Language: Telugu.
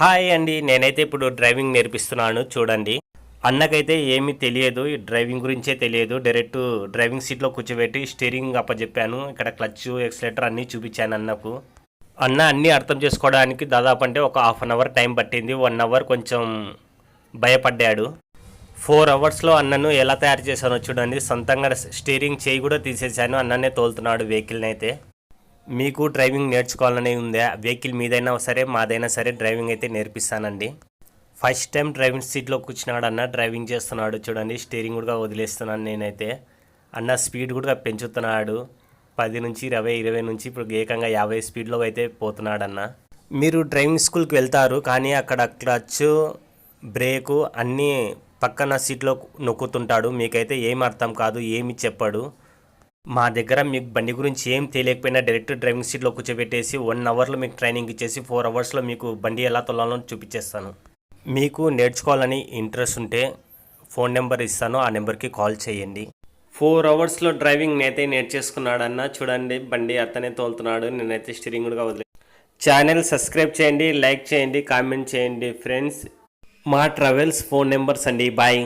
హాయ్ అండి. నేనైతే ఇప్పుడు డ్రైవింగ్ నేర్పిస్తున్నాను. చూడండి. అన్నకైతే ఏమీ తెలియదు. ఈ డ్రైవింగ్ గురించే తెలియదు. డైరెక్ట్ డ్రైవింగ్ సీట్లో కూర్చోబెట్టి స్టీరింగ్ అప్పచెప్పాను. ఇక్కడ క్లచ్ ఎక్సలేటర్ అన్నీ చూపించాను అన్నకు. అన్న అన్నీ అర్థం చేసుకోవడానికి దాదాపు అంటే ఒక హాఫ్ అన్ అవర్ టైం పట్టింది. వన్ అవర్ కొంచెం భయపడ్డాడు. ఫోర్ అవర్స్లో అన్నను ఎలా తయారు చేశానో చూడండి. సొంతంగా స్టీరింగ్ చేయి కూడా తీసేశాను. అన్ననే తోలుతున్నాడు వెహికల్ని అయితే. మీకు డ్రైవింగ్ నేర్చుకోవాలని ఉందా? వెహికల్ మీదైనా సరే మాదైనా సరే డ్రైవింగ్ అయితే నేర్పిస్తానండి. ఫస్ట్ టైం డ్రైవింగ్ సీట్లో కూర్చున్నాడు అన్న డ్రైవింగ్ చేస్తున్నాడు చూడండి స్టీరింగ్ కూడా వదిలేస్తున్నాను నేనైతే. అన్న స్పీడ్ కూడా పెంచుతున్నాడు. పది నుంచి ఇరవై ఇరవై నుంచి ఇప్పుడు ఏకంగా యాభై స్పీడ్లో అయితే పోతున్నాడన్న. మీరు డ్రైవింగ్ స్కూల్కి వెళ్తారు కానీ అక్కడ క్లచ్ బ్రేకు అన్నీ పక్కన సీట్లో నొక్కుతుంటాడు. మీకైతే ఏం అర్థం కాదు ఏమి చెప్పాడు. మా దగ్గర మీకు బండి గురించి ఏం తెలియకపోయినా డైరెక్ట్ డ్రైవింగ్ సీట్లో కూర్చోబెట్టేసి వన్ అవర్లో మీకు ట్రైనింగ్ ఇచ్చేసి ఫోర్ అవర్స్లో మీకు బండి ఎలా తొలాలో చూపించేస్తాను. మీకు నేర్చుకోవాలని ఇంట్రెస్ట్ ఉంటే ఫోన్ నెంబర్ ఇస్తాను ఆ నెంబర్కి కాల్ చేయండి. ఫోర్ అవర్స్లో డ్రైవింగ్ నేతే నేర్చేసుకున్నాడన్న చూడండి బండి అతనే తోలుతున్నాడు నేనైతే స్టీరింగ్ కూడా వదిలే ఛానల్ సబ్స్క్రైబ్ చేయండి లైక్ చేయండి కామెంట్ చేయండి ఫ్రెండ్స్. మా ట్రావెల్స్ ఫోన్ నెంబర్స్ అండి బాయ్.